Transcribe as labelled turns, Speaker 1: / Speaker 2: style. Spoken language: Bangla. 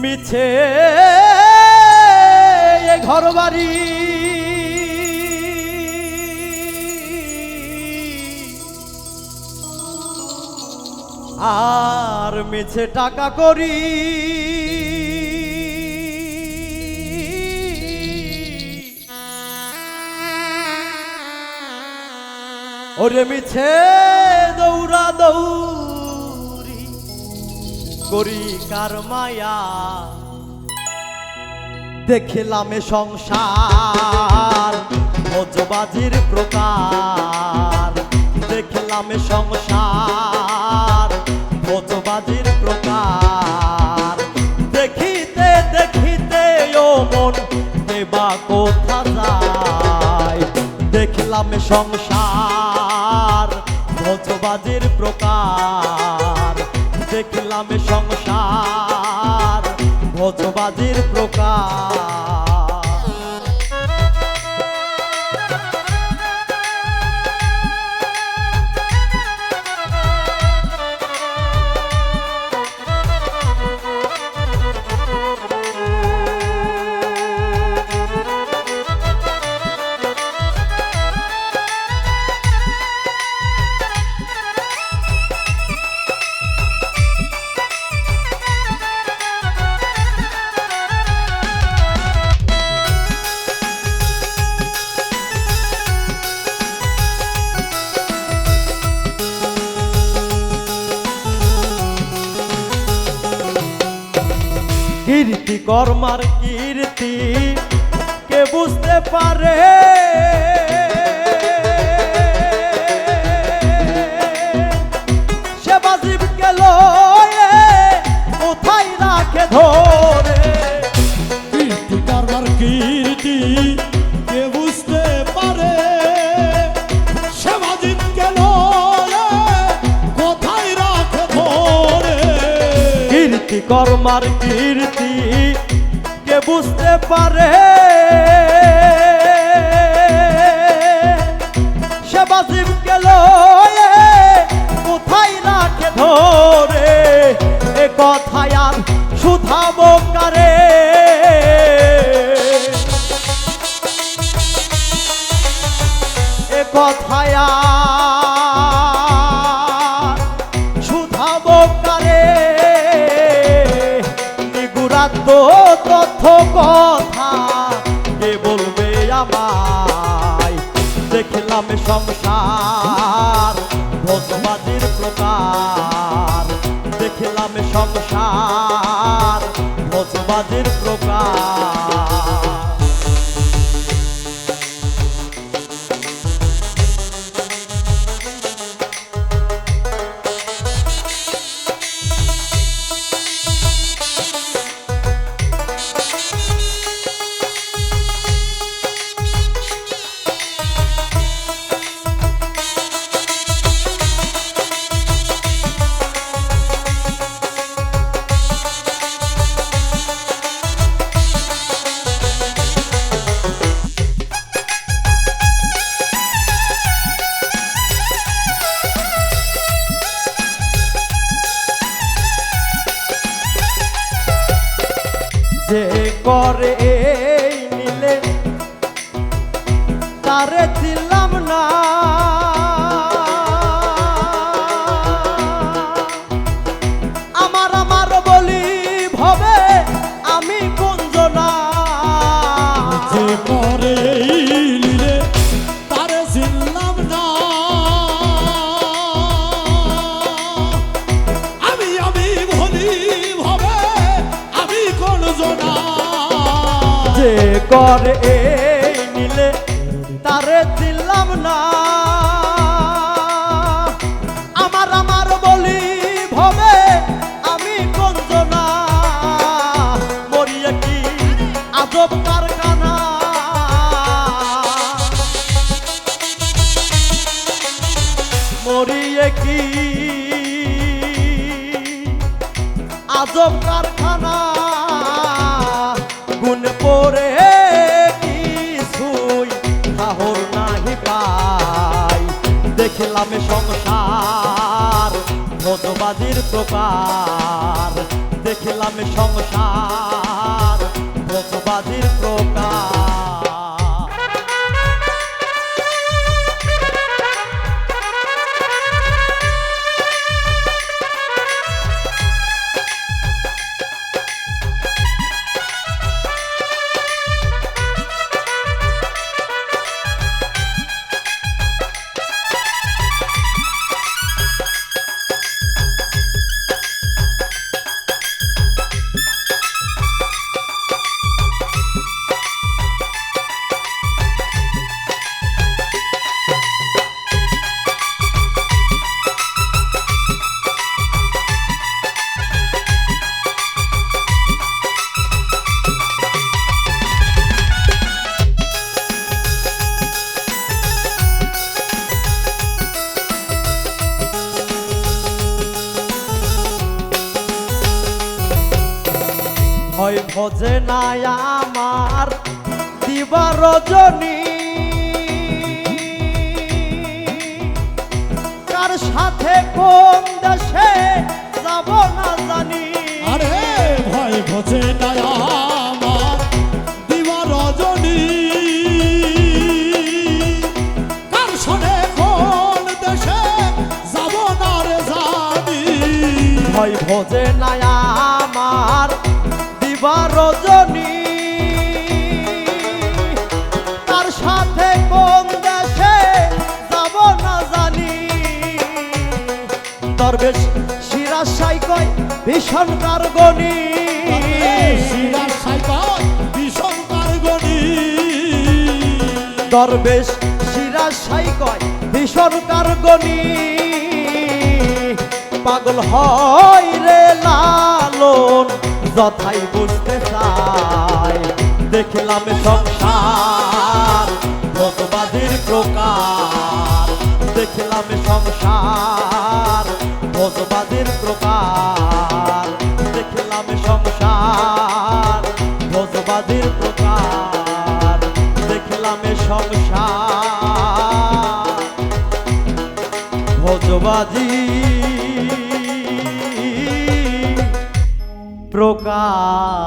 Speaker 1: মিছে ঘর বাড়ি আর মিছে টাকা করি। ওরে মিছে করি কার মায়া? দেখিলাম সংসার ভোজবাজির প্রকার। দেখিলাম সংসার ভোজবাজির প্রকার। দেখিতে দেখিতে ও মন দেবা কোথা যায়? দেখিলাম সংসার ভোজবাজির প্রকার। দেখলাম সংসার ভোজবাজির প্রকার। কীর্তি কর্মার কীর্তি। কে বুঝতে পারে? কর্মার কীর্তি কে বুঝতে পারে? সে বাজিবকে লয়ে কোথায় রাখে ধরে? এ কথায় আর শুধাবো কারে? কথায় এ সংসার ভোজবাজির প্রকার। দেখিলাম সংসার ভোজবাজির প্রকার। যে করে এই নিলে তারে ছিলাম
Speaker 2: করে এই
Speaker 1: নিলে তারে দিলাম না। আমার আমার বলি ভবে, আমি কঞ্জনা মরিয়া কি আজব কারখানা। মরিয়ে কি আজব কারখানা। এ সংসার মধুবাদীর প্রকার। দেখিলাম সংসার মধুবাদীর প্রকার। ভয় ভজে নাই আমার দিবা রজনী। কার সাথে কোন দেশে যাব না জানি।
Speaker 2: আরে ভয় ভজে নাই আমার দিবা রজনী। কার সনে কোন দেশে যাব না রে জানি।
Speaker 1: ভয় ভজে নাই দরবেশ সিরাজ সাই কয় ভীষণ কারগনি
Speaker 2: শিরার সাইবাই ভীষণ কারগনি
Speaker 1: দরবেশ সিরাজ সাই কয় ভীষণ কারগনি পাগল হয় রে লালন, যথাই বুঝতে চাই দেখলাম সংসার ভোগবাদীর প্রকার। দেখলাম সংসার ভোগবাদীর প্রকার। দেখলাম সংসার ভোজবাদীর প্রকার। দেখলাম সংসার। ভোজবাদী প্রকার।